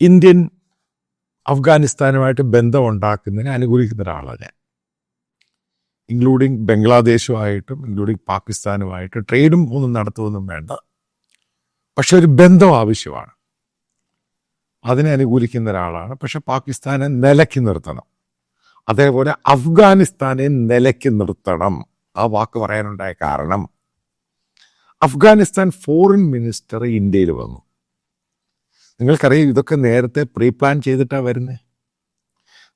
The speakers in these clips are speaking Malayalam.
ഇന്ത്യൻ അഫ്ഗാനിസ്ഥാനുമായിട്ട് ബന്ധമുണ്ടാക്കുന്നതിനെ അനുകൂലിക്കുന്ന ഒരാളാണ് ഞാൻ. ഇൻക്ലൂഡിങ് ബംഗ്ലാദേശുമായിട്ടും ഇൻക്ലൂഡിങ് പാകിസ്ഥാനുമായിട്ട് ട്രേഡും ഒന്നും നടത്തുമെന്നും വേണ്ട. പക്ഷെ ഒരു ബന്ധം ആവശ്യമാണ്. അതിനെ അനുകൂലിക്കുന്ന ഒരാളാണ്. പക്ഷെ പാകിസ്ഥാനെ നിലയ്ക്ക് നിർത്തണം. അതേപോലെ അഫ്ഗാനിസ്ഥാനെ നിലയ്ക്ക് നിർത്തണം. ആ വാക്ക് പറയാനുണ്ടായ കാരണം അഫ്ഗാനിസ്ഥാൻ ഫോറിൻ മിനിസ്റ്റർ ഇന്ത്യയിൽ വന്നു. നിങ്ങൾക്കറിയാം ഇതൊക്കെ നേരത്തെ പ്രീ പ്ലാൻ ചെയ്തിട്ടാണ് വരുന്നത്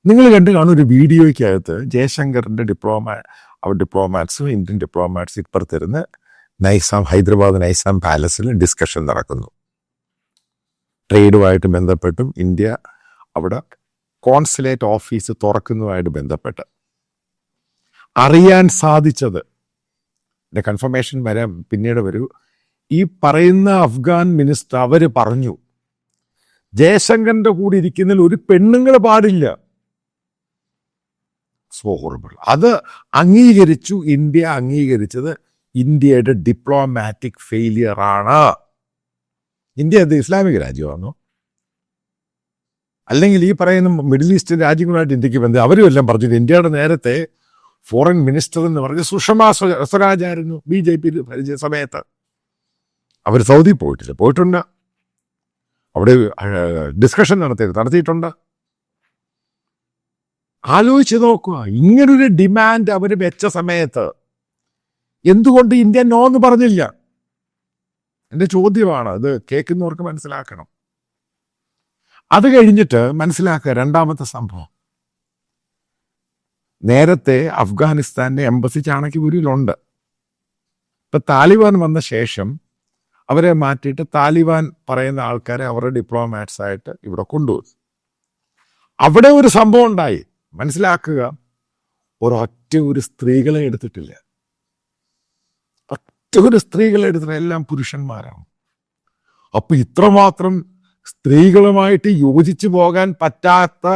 നിങ്ങൾ കണ്ടു കാണും ഒരു വീഡിയോയ്ക്കകത്ത് ജയശങ്കറിന്റെ ഡിപ്ലോമ അവർ ഡിപ്ലോമാറ്റ്സും ഇന്ത്യൻ ഡിപ്ലോമാറ്റ്സ് ഇപ്പുറത്തിരുന്ന് നൈസാം ഹൈദരാബാദ് നൈസാം പാലസിൽ ഡിസ്കഷൻ നടക്കുന്നു. ട്രേഡുമായിട്ട് ബന്ധപ്പെട്ടും ഇന്ത്യ അവിടെ കോൺസുലേറ്റ് ഓഫീസ് തുറക്കുന്നതുമായിട്ട് ബന്ധപ്പെട്ട്. അറിയാൻ സാധിച്ചത്. കൺഫർമേഷൻ വരാൻ പിന്നീട് വരൂ. ഈ പറയുന്ന അഫ്ഗാൻ മിനിസ്റ്റർ അവർ പറഞ്ഞു. ജയശങ്കറിന്റെ കൂടെ ഇരിക്കുന്നതിൽ ഒരു പെണ്ണുങ്ങൾ പാടില്ല. സോ ഹോറിബിൾ അത് അംഗീകരിച്ചു. ഇന്ത്യ അംഗീകരിച്ചത് ഇന്ത്യയുടെ ഡിപ്ലോമാറ്റിക് ഫെയിലിയർ ആണ്. ഇന്ത്യ അത് ഇസ്ലാമിക രാജ്യമാണോ? അല്ലെങ്കിൽ ഈ പറയുന്ന മിഡിൽ ഈസ്റ്റ് രാജ്യങ്ങളുമായിട്ട് ഇന്ത്യയ്ക്ക് ബന്ധം അവരും എല്ലാം പറഞ്ഞു ഇന്ത്യയുടെ നേരത്തെ ഫോറിൻ മിനിസ്റ്റർ എന്ന് പറഞ്ഞ് സുഷമ സ്വരാജായിരുന്നു സ്വരാജ് ബി ജെ പി സമയത്ത്. അവർ സൗദി പോയിട്ടില്ല. പോയിട്ടുണ്ട്? അവിടെ ഡിസ്കഷൻ നടത്തിയത്. നടത്തിയിട്ടുണ്ട്? ആലോചിച്ച് നോക്കുക. ഇങ്ങനൊരു ഡിമാൻഡ് അവർ വെച്ച സമയത്ത് എന്തുകൊണ്ട് ഇന്ത്യ നോ എന്ന് പറഞ്ഞില്ല? എന്റെ ചോദ്യമാണ്. അത് കേൾക്കുന്നവർക്ക് മനസ്സിലാക്കണം. അത് കഴിഞ്ഞിട്ട് മനസ്സിലാക്കുക രണ്ടാമത്തെ സംഭവം. നേരത്തെ അഫ്ഗാനിസ്ഥാന്റെ എംബസി ചാണക്യപുരിയിലുണ്ട്. ഇപ്പൊ താലിബാൻ വന്ന ശേഷം അവരെ മാറ്റിയിട്ട് താലിബാൻ പറയുന്ന ആൾക്കാരെ അവരുടെ ഡിപ്ലോമാറ്റ്സ് ആയിട്ട് ഇവിടെ കൊണ്ടുവന്നു. അവിടെ ഒരു സംഭവം ഉണ്ടായി. മനസ്സിലാക്കുക ഒരൊറ്റ ഒരു സ്ത്രീകളെ എടുത്തിട്ടില്ല. ഒറ്റ ഒരു സ്ത്രീകളെ എടുത്തിട്ട് എല്ലാം പുരുഷന്മാരാണ്. അപ്പൊ ഇത്രമാത്രം സ്ത്രീകളുമായിട്ട് യോജിച്ചു പോകാൻ പറ്റാത്ത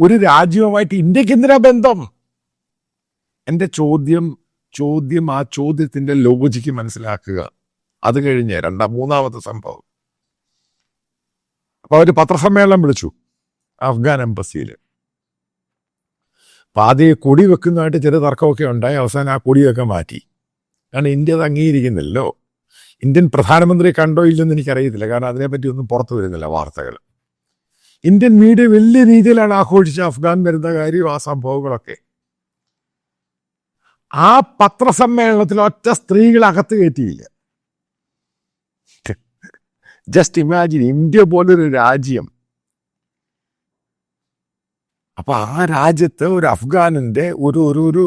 ഒരു രാജ്യവുമായിട്ട് ഇന്ത്യയ്ക്ക് എന്തിനാ ബന്ധം? എന്റെ ചോദ്യം ചോദ്യം ആ ചോദ്യത്തിന്റെ ലോജിക്ക് മനസ്സിലാക്കുക. അത് കഴിഞ്ഞ് രണ്ടാം മൂന്നാമത്തെ സംഭവം. അപ്പൊ അവർ പത്രസമ്മേളനം വിളിച്ചു അഫ്ഗാൻ എംബസിയിൽ അപ്പൊ ആദ്യം കൊടി വെക്കുന്നതായിട്ട് ചെറിയ തർക്കമൊക്കെ ഉണ്ടായി അവസാനം ആ കൊടിയൊക്കെ മാറ്റി. കാരണം ഇന്ത്യ അത് അംഗീകരിക്കുന്നില്ലല്ലോ. ഇന്ത്യൻ പ്രധാനമന്ത്രി കണ്ടോ ഇല്ലെന്ന് എനിക്കറിയത്തില്ല കാരണം അതിനെപ്പറ്റി ഒന്നും പുറത്തു വരുന്നില്ല വാർത്തകൾ ഇന്ത്യൻ മീഡിയ വലിയ രീതിയിലാണ് ആഘോഷിച്ച അഫ്ഗാൻ വരുന്ന കാര്യം ആ സംഭവങ്ങളൊക്കെ. ആ പത്രസമ്മേളനത്തിൽ ഒറ്റ സ്ത്രീകൾ അകത്ത് കയറ്റിയില്ല. ജസ്റ്റ് ഇമാജിൻ ഇന്ത്യ പോലൊരു രാജ്യം. അപ്പൊ ആ രാജ്യത്ത് ഒരു അഫ്ഗാനിന്റെ ഒരു ഒരു ഒരു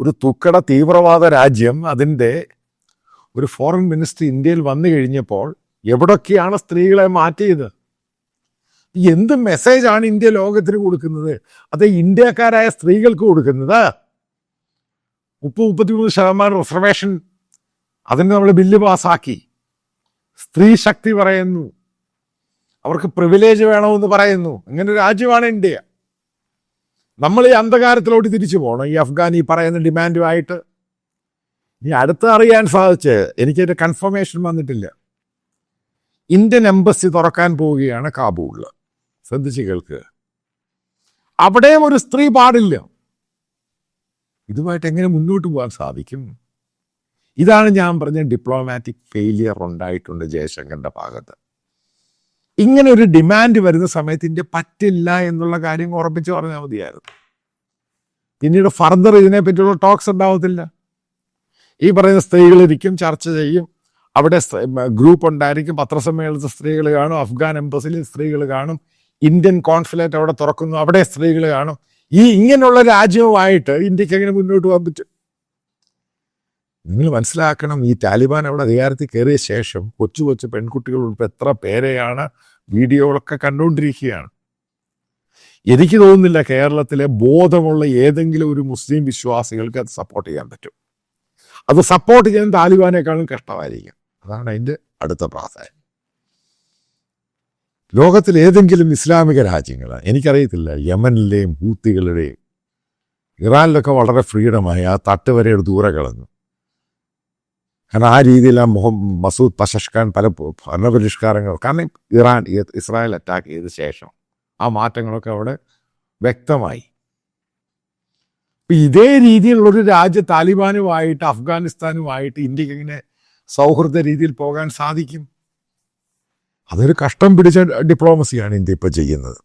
ഒരു തുക്കട തീവ്രവാദ രാജ്യം അതിന്റെ ഒരു ഫോറിൻ മിനിസ്റ്റർ ഇന്ത്യയിൽ വന്നു കഴിഞ്ഞപ്പോൾ എവിടൊക്കെയാണ് സ്ത്രീകളെ മാറ്റിയത്? എന്ത് മെസ്സേജാണ് ഇന്ത്യ ലോകത്തിന് കൊടുക്കുന്നത്? അത് ഇന്ത്യക്കാരായ സ്ത്രീകൾക്ക് കൊടുക്കുന്നത്? മുപ്പത് മുപ്പത്തിമൂന്ന് ശതമാനം റിസർവേഷൻ അതിന് നമ്മൾ ബില്ല് പാസ്സാക്കി സ്ത്രീ ശക്തി പറയുന്നു. അവർക്ക് പ്രിവിലേജ് വേണമെന്ന് പറയുന്നു. അങ്ങനെ ഒരു രാജ്യമാണ് ഇന്ത്യ. നമ്മൾ ഈ അന്ധകാരത്തിലോട്ട് തിരിച്ചു പോകണം. ഈ അഫ്ഗാൻ ഈ പറയുന്ന ഡിമാൻഡുമായിട്ട് ഇനി അടുത്ത് അറിയാൻ സാധിച്ച് എനിക്കൊരു കൺഫർമേഷൻ വന്നിട്ടില്ല. ഇന്ത്യൻ എംബസി തുറക്കാൻ പോവുകയാണ് കാബൂളിൽ ശ്രദ്ധിച്ച് കേൾക്ക്. അവിടെയും ഒരു സ്ത്രീ പാടില്ല. ഇതുമായിട്ട് എങ്ങനെ മുന്നോട്ട് പോകാൻ സാധിക്കും? ഇതാണ് ഞാൻ പറഞ്ഞ ഡിപ്ലോമാറ്റിക് ഫെയിലിയർ ഉണ്ടായിട്ടുണ്ട് ജയശങ്കറിന്റെ ഭാഗത്ത്. ഇങ്ങനെ ഒരു ഡിമാൻഡ് വരുന്ന സമയത്ത് ഇന്ത്യ പറ്റില്ല എന്നുള്ള കാര്യം ഉറപ്പിച്ച് പറഞ്ഞാൽ മതിയായിരുന്നു. പിന്നീട് ഫർദർ ഇതിനെപ്പറ്റിയുള്ള ടോക്സ് ഉണ്ടാവത്തില്ല. ഈ പറയുന്ന സ്ത്രീകളിരിക്കും ചർച്ച ചെയ്യും. അവിടെ ഗ്രൂപ്പ് ഉണ്ടായിരിക്കും. പത്രസമ്മേളനത്തിൽ സ്ത്രീകൾ കാണും. അഫ്ഗാൻ എംബസിയിൽ സ്ത്രീകൾ കാണും. ഇന്ത്യൻ കോൺസുലേറ്റ് അവിടെ തുറക്കുന്നു. അവിടെ സ്ത്രീകൾ കാണും. ഈ ഇങ്ങനെയുള്ള രാജ്യവുമായിട്ട് ഇന്ത്യയ്ക്ക് എങ്ങനെ മുന്നോട്ട് പോകാൻ പറ്റും? നിങ്ങൾ മനസ്സിലാക്കണം ഈ താലിബാൻ അവിടെ അധികാരത്തിൽ കയറിയ ശേഷം കൊച്ചു കൊച്ചു പെൺകുട്ടികൾ ഉൾപ്പെടെ എത്ര പേരെയാണ് വീഡിയോകളൊക്കെ കണ്ടുകൊണ്ടിരിക്കുകയാണ്. എനിക്ക് തോന്നുന്നില്ല കേരളത്തിലെ ബോധമുള്ള ഏതെങ്കിലും ഒരു മുസ്ലിം വിശ്വാസികൾക്ക് അത് സപ്പോർട്ട് ചെയ്യാൻ പറ്റും. അത് സപ്പോർട്ട് ചെയ്യാൻ താലിബാനേക്കാളും കഷ്ടമായിരിക്കും. അതാണ് അതിന്റെ അടുത്ത പ്രാധാന്യം. ലോകത്തിൽ ഏതെങ്കിലും ഇസ്ലാമിക രാജ്യങ്ങൾ എനിക്കറിയത്തില്ല യമനിലെയും ഹൂത്തികളുടെയും ഇറാനിലൊക്കെ വളരെ ഫ്രീഡമായി ആ തട്ട് വരെ ദൂരെ കളഞ്ഞു. കാരണം ആ മുഹ മസൂദ് പശഷ്ഖാൻ പല ഭരണപരിഷ്കാരങ്ങൾ കാരണം ഇറാൻ ഇസ്രായേൽ അറ്റാക്ക് ചെയ്ത ശേഷം ആ മാറ്റങ്ങളൊക്കെ അവിടെ വ്യക്തമായി. ഇതേ രീതിയിലുള്ളൊരു രാജ്യ താലിബാനുമായിട്ട് അഫ്ഗാനിസ്ഥാനുമായിട്ട് ഇന്ത്യയ്ക്ക് ഇങ്ങനെ സൗഹൃദ രീതിയിൽ പോകാൻ സാധിക്കും? അതൊരു കഷ്ടം പിടിച്ച ഡിപ്ലോമസിയാണ് ഇന്ത്യ ഇപ്പോൾ ചെയ്യുന്നത്.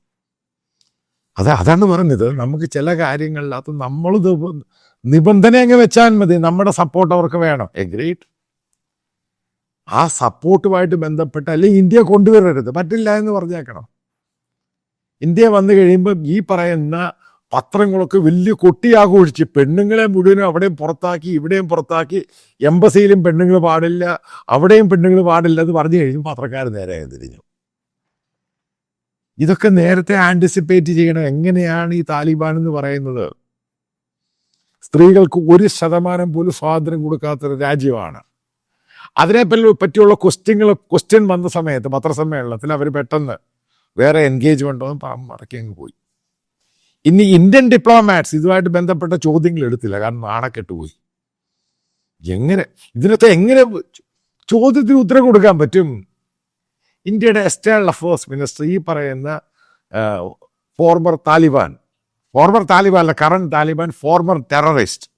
അത് അതാണ് പറഞ്ഞത്. നമുക്ക് ചില കാര്യങ്ങളിലകത്ത് നമ്മൾ നിബന്ധന അങ്ങ് വെച്ചാൽ മതി. നമ്മുടെ സപ്പോർട്ട് അവർക്ക് വേണം. എഗ്രീഡ് ആ സപ്പോർട്ടുമായിട്ട് ബന്ധപ്പെട്ട് അല്ലെങ്കിൽ ഇന്ത്യ കൊണ്ടുവരരുത്. പറ്റില്ല എന്ന് പറഞ്ഞേക്കണം. ഇന്ത്യ വന്നു കഴിയുമ്പം ഈ പറയുന്ന പത്രങ്ങളൊക്കെ വലിയ കൊട്ടിയാഘോഷിച്ച് പെണ്ണുങ്ങളെ മുഴുവനും അവിടെയും പുറത്താക്കി ഇവിടെയും പുറത്താക്കി എംബസിയിലും പെണ്ണുങ്ങൾ പാടില്ല അവിടെയും പെണ്ണുങ്ങൾ പാടില്ല എന്ന് പറഞ്ഞു കഴിഞ്ഞു പത്രക്കാർ നേരെ തിരിഞ്ഞു. ഇതൊക്കെ നേരത്തെ ആന്റിസിപ്പേറ്റ് ചെയ്യണം. എങ്ങനെയാണ് ഈ താലിബാൻ എന്ന് പറയുന്നത്? സ്ത്രീകൾക്ക് ഒരു ശതമാനം പോലും സ്വാതന്ത്ര്യം കൊടുക്കാത്തൊരു രാജ്യമാണ്. അതിനെ പറ്റി- പറ്റിയുള്ള ക്വസ്റ്റ്യങ്ങൾ ക്വസ്റ്റ്യൻ വന്ന സമയത്ത് പത്രസമ്മേളനത്തിൽ അവർ പെട്ടെന്ന് വേറെ എൻഗേജ്മെന്റ് ഒന്നും മറക്കി അങ്ങ് പോയി. ഇനി ഇന്ത്യൻ ഡിപ്ലോമാറ്റ്സ് ഇതുമായിട്ട് ബന്ധപ്പെട്ട ചോദ്യങ്ങൾ എടുത്തില്ല കാരണം നാണക്കെട്ട് പോയി. എങ്ങനെ ഇതിനൊക്കെ എങ്ങനെ ചോദ്യത്തിന് ഉത്തരം കൊടുക്കാൻ പറ്റും? ഇന്ത്യയുടെ എക്സ്റ്റേണൽ അഫയേഴ്സ് മിനിസ്റ്റർ ഈ പറയുന്ന ഫോർമർ താലിബാൻ ഫോർമർ താലിബാൻ അല്ല കറണ്ട് താലിബാൻ ഫോർമർ ടെററിസ്റ്റ്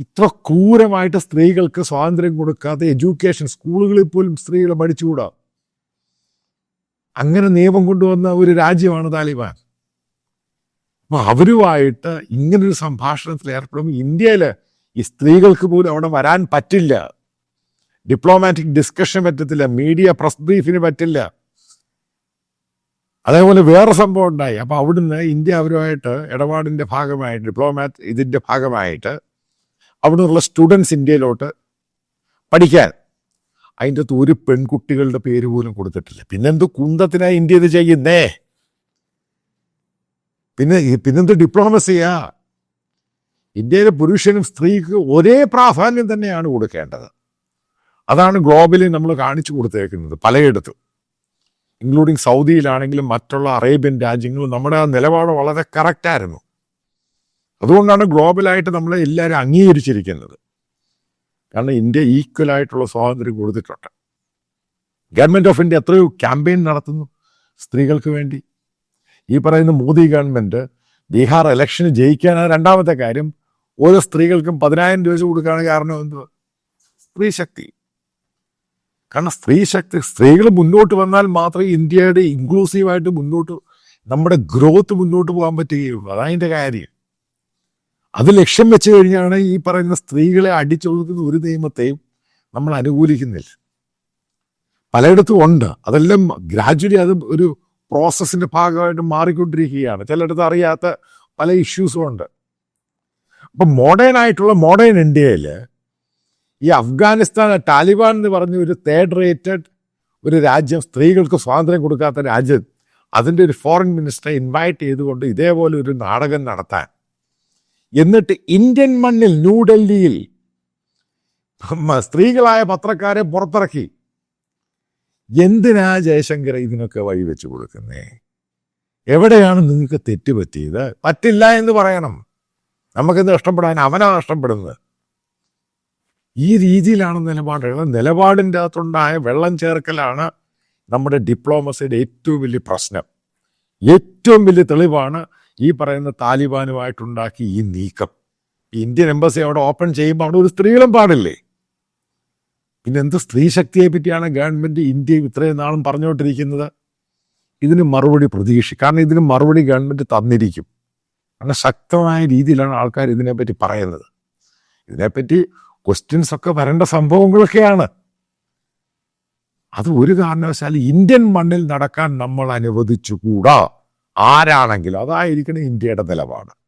ഇത്ര ക്രൂരമായിട്ട് സ്ത്രീകൾക്ക് സ്വാതന്ത്ര്യം കൊടുക്കാതെ എഡ്യൂക്കേഷൻ സ്കൂളുകളിൽ പോലും സ്ത്രീകളെ പഠിച്ചുകൂടാ അങ്ങനെ നിയമം കൊണ്ടുവന്ന ഒരു രാജ്യമാണ് താലിബാൻ. അപ്പൊ അവരുമായിട്ട് ഇങ്ങനൊരു സംഭാഷണത്തിൽ ഏർപ്പെടുമ്പോൾ ഇന്ത്യയിൽ ഈ സ്ത്രീകൾക്ക് പോലും അവിടെ വരാൻ പറ്റില്ല. ഡിപ്ലോമാറ്റിക് ഡിസ്കഷൻ പറ്റത്തില്ല. മീഡിയ പ്രസ് ബ്രീഫിന് പറ്റില്ല. അതേപോലെ വേറെ സംഭവം ഉണ്ടായി. അപ്പൊ അവിടുന്ന് ഇന്ത്യ അവരുമായിട്ട് ഇടപാടിന്റെ ഭാഗമായിട്ട് ഡിപ്ലോമാറ്റ് ഇതിന്റെ ഭാഗമായിട്ട് അവിടുന്നുള്ള സ്റ്റുഡൻസ് ഇന്ത്യയിലോട്ട് പഠിക്കാൻ. അതിന്റെ അകത്ത് ഒരു പെൺകുട്ടികളുടെ പേര് പോലും കൊടുത്തിട്ടില്ല. പിന്നെന്ത് കുന്തത്തിനായി ഇന്ത്യ ഇത് ചെയ്യുന്നേ? പിന്നെ പിന്നെന്ത് ഡിപ്ലോമസിയാ ഇന്ത്യയിലെ പുരുഷനും സ്ത്രീക്ക് ഒരേ പ്രാധാന്യം തന്നെയാണ് കൊടുക്കേണ്ടത്. അതാണ് ഗ്ലോബലി നമ്മൾ കാണിച്ചു കൊടുത്തേക്കുന്നത് പലയിടത്തും. ഇൻക്ലൂഡിങ് സൗദിയിലാണെങ്കിലും മറ്റുള്ള അറേബ്യൻ രാജ്യങ്ങളും നമ്മുടെ ആ നിലപാട് വളരെ കറക്റ്റായിരുന്നു അതുകൊണ്ടാണ് ഗ്ലോബലായിട്ട് നമ്മളെ എല്ലാവരും അംഗീകരിച്ചിരിക്കുന്നത്. കാരണം ഇന്ത്യ ഈക്വൽ ആയിട്ടുള്ള സ്വാതന്ത്ര്യം കൊടുത്തിട്ടുണ്ട്. ഗവൺമെന്റ് ഓഫ് ഇന്ത്യ എത്രയോ ക്യാമ്പയിൻ നടത്തുന്നു സ്ത്രീകൾക്ക് വേണ്ടി. ഈ പറയുന്ന മോദി ഗവൺമെന്റ് ബീഹാർ ഇലക്ഷന് ജയിക്കാനാണ് രണ്ടാമത്തെ കാര്യം. ഓരോ സ്ത്രീകൾക്കും പതിനായിരം രൂപ കൊടുക്കുകയാണ് കാരണം എന്തുവാ? സ്ത്രീ ശക്തി. കാരണം സ്ത്രീ ശക്തി സ്ത്രീകൾ മുന്നോട്ട് വന്നാൽ മാത്രമേ ഇന്ത്യയുടെ ഇൻക്ലൂസീവായിട്ട് മുന്നോട്ട് നമ്മുടെ ഗ്രോത്ത് മുന്നോട്ട് പോകാൻ പറ്റുകയുള്ളൂ. അതതിന്റെ കാര്യം. അത് ലക്ഷ്യം വെച്ച് കഴിഞ്ഞാണ് ഈ പറയുന്ന സ്ത്രീകളെ അടിച്ചൊതുക്കുന്ന ഒരു നിയമത്തെയും നമ്മൾ അനുകൂലിക്കുന്നില്ല. പലയിടത്തും ഉണ്ട്. അതെല്ലാം ഗ്രാജ്വലി അത് ഒരു പ്രോസസ്സിന്റെ ഭാഗമായിട്ട് മാറിക്കൊണ്ടിരിക്കുകയാണ്. ചിലയിടത്ത് അറിയാത്ത പല ഇഷ്യൂസും ഉണ്ട്. അപ്പൊ മോഡേൺ ആയിട്ടുള്ള മോഡേൺ ഇന്ത്യയിൽ ഈ അഫ്ഗാനിസ്ഥാൻ താലിബാൻ എന്ന് പറഞ്ഞ ഒരു തേർഡ് റേറ്റഡ് ഒരു രാജ്യം സ്ത്രീകൾക്ക് സ്വാതന്ത്ര്യം കൊടുക്കാത്ത രാജ്യം അതിന്റെ ഒരു ഫോറിൻ മിനിസ്റ്ററെ ഇൻവൈറ്റ് ചെയ്തുകൊണ്ട് ഇതേപോലെ ഒരു നാടകം നടത്താൻ എന്നിട്ട് ഇന്ത്യൻ മണ്ണിൽ ന്യൂഡൽഹിയിൽ സ്ത്രീകളായ പത്രക്കാരെ പുറത്തിറക്കി. എന്തിനാ ജയശങ്കർ ഇതിനൊക്കെ വഴി വെച്ചു കൊടുക്കുന്നേ? എവിടെയാണ് നിങ്ങൾക്ക് തെറ്റ് പറ്റിയത് പറ്റില്ല എന്ന് പറയണം. നമുക്കിത് നഷ്ടപ്പെടാൻ അവനാ നഷ്ടപ്പെടുന്നത് ഈ രീതിയിലാണ് നിലപാടുകൾ. നിലപാടിന്റെ അകത്തുണ്ടായ വെള്ളം ചേർക്കലാണ് നമ്മുടെ ഡിപ്ലോമസിയുടെ ഏറ്റവും വലിയ പ്രശ്നം. ഏറ്റവും വലിയ തെളിവാണ് ഈ പറയുന്ന താലിബാനുമായിട്ടുണ്ടാക്കി ഈ നീക്കം. ഇന്ത്യൻ എംബസി അവിടെ ഓപ്പൺ ചെയ്യുമ്പോൾ അവിടെ ഒരു സ്ത്രീകളും പാടില്ലേ? പിന്നെ എന്ത് സ്ത്രീ ശക്തിയെ പറ്റിയാണ് ഗവൺമെന്റ് ഇന്ത്യ ഇത്രയും നാളും പറഞ്ഞുകൊണ്ടിരിക്കുന്നത്? ഇതിന് മറുപടി പ്രതീക്ഷ കാരണം ഇതിന് മറുപടി ഗവൺമെന്റ് തന്നിരിക്കും. കാരണം ശക്തമായ രീതിയിലാണ് ആൾക്കാർ ഇതിനെപ്പറ്റി പറയുന്നത്. ഇതിനെപ്പറ്റി ക്വസ്റ്റ്യൻസ് ഒക്കെ വരേണ്ട സംഭവങ്ങളൊക്കെയാണ്. അത് ഒരു കാരണവശാലും ഇന്ത്യൻ മണ്ണിൽ നടക്കാൻ നമ്മൾ അനുവദിച്ചുകൂടാ. ആരാണെങ്കിലും അതായിരിക്കണം ഇന്ത്യയുടെ നിലപാട്.